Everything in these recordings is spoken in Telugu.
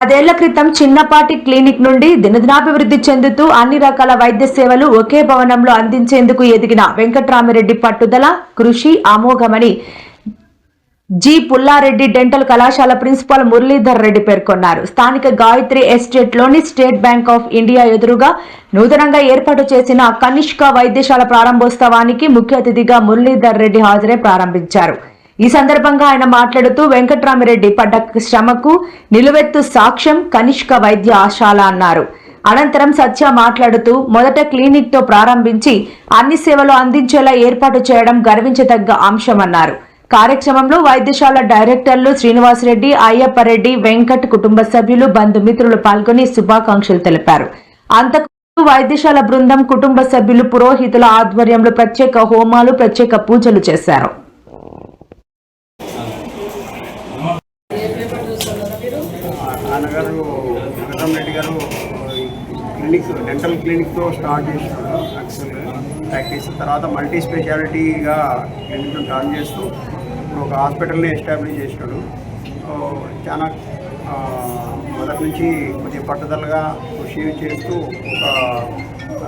పదేళ్ళ క్రితం చిన్నపాటి క్లినిక్ నుండి దినదినాభివృద్ధి చెందుతూ అన్ని రకాల వైద్య సేవలు ఒకే భవనంలో అందించేందుకు ఎదిగిన వెంకట్రామిరెడ్డి పట్టుదల కృషి అమోఘమని జి పుల్లారెడ్డి డెంటల్ కళాశాల ప్రిన్సిపాల్ మురళీధర్ రెడ్డి పేర్కొన్నారు. స్థానిక గాయత్రి ఎస్టేట్లోని స్టేట్ బ్యాంక్ ఆఫ్ ఇండియా ఎదురుగా నూతనంగా ఏర్పాటు చేసిన కనిష్క వైద్యశాల ప్రారంభోత్సవానికి ముఖ్య అతిథిగా మురళీధర్ రెడ్డి హాజరై ప్రారంభించారు. ఈ సందర్భంగా ఆయన మాట్లాడుతూ వెంకట్రామిరెడ్డి పడ్డ శ్రమకు నిలువెత్తు సాక్ష్యం కనిష్క వైద్య ఆశాల అన్నారు. అనంతరం సత్య మాట్లాడుతూ మొదట క్లినిక్తో ప్రారంభించి అన్ని సేవలు అందించేలా ఏర్పాటు చేయడం గర్వించదగ్గ అంశమన్నారు. కార్యక్రమంలో వైద్యశాల డైరెక్టర్లు శ్రీనివాసరెడ్డి అయ్యప్పరెడ్డి వెంకట్ కుటుంబ సభ్యులు బంధుమిత్రులు పాల్గొని శుభాకాంక్షలు తెలిపారు. అంతకు వైద్యశాల బృందం కుటుంబ సభ్యులు పురోహితుల ఆధ్వర్యంలో ప్రత్యేక హోమాలు ప్రత్యేక పూజలు చేశారు. గారు వెంకటరామ రెడ్డి గారు క్లినిక్స్ డెంటల్ క్లినిక్తో స్టార్ట్ చేసినాడు యాక్చువల్గా ప్రాక్టీస్ తర్వాత మల్టీ స్పెషాలిటీగా క్లినిక్ను టర్న్ చేస్తూ ఇప్పుడు ఒక హాస్పిటల్ని ఎస్టాబ్లిష్ చేసినాడు చాలా మొదటి నుంచి కొద్దిగా పట్టుదలగా కృషి చేస్తూ ఒక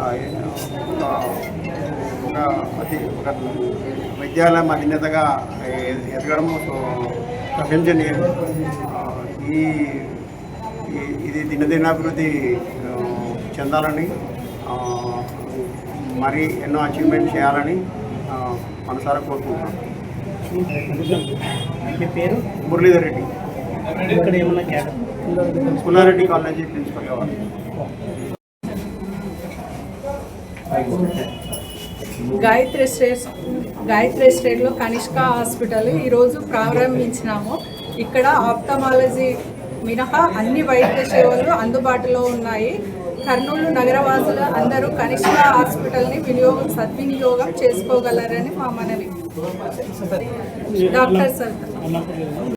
ఒక అతి ఒక విద్యాలయం అధినేతగా ఎదగడము సో ప్రశంసనీయం ఈ- ఇది దినదినాభివృద్ధి చెందాలని మరి ఎన్నో అచీవ్మెంట్ చేయాలని మనసారా కోరుకుంటున్నాను మీ పేరు? మురళీధర్ రెడ్డి. ఇక్కడ ఏమన్నా పుల్లారెడ్డి కాలేజీ ప్రిన్సిపల్ కావాలి. గాయత్రి స్టేట్ గాయత్రి స్టేట్లో కనిష్క హాస్పిటల్ ఈరోజు ప్రారంభించినాము. ఇక్కడ ఆప్థమాలజీ మినహా అన్ని వైద్య సేవలు అందుబాటులో ఉన్నాయి. కర్నూలు నగరవాసులు అందరూ కనిష్ట హాస్పిటల్ని వినియోగం సద్వినియోగం చేసుకోగలరని మా మనవి. Doctor sir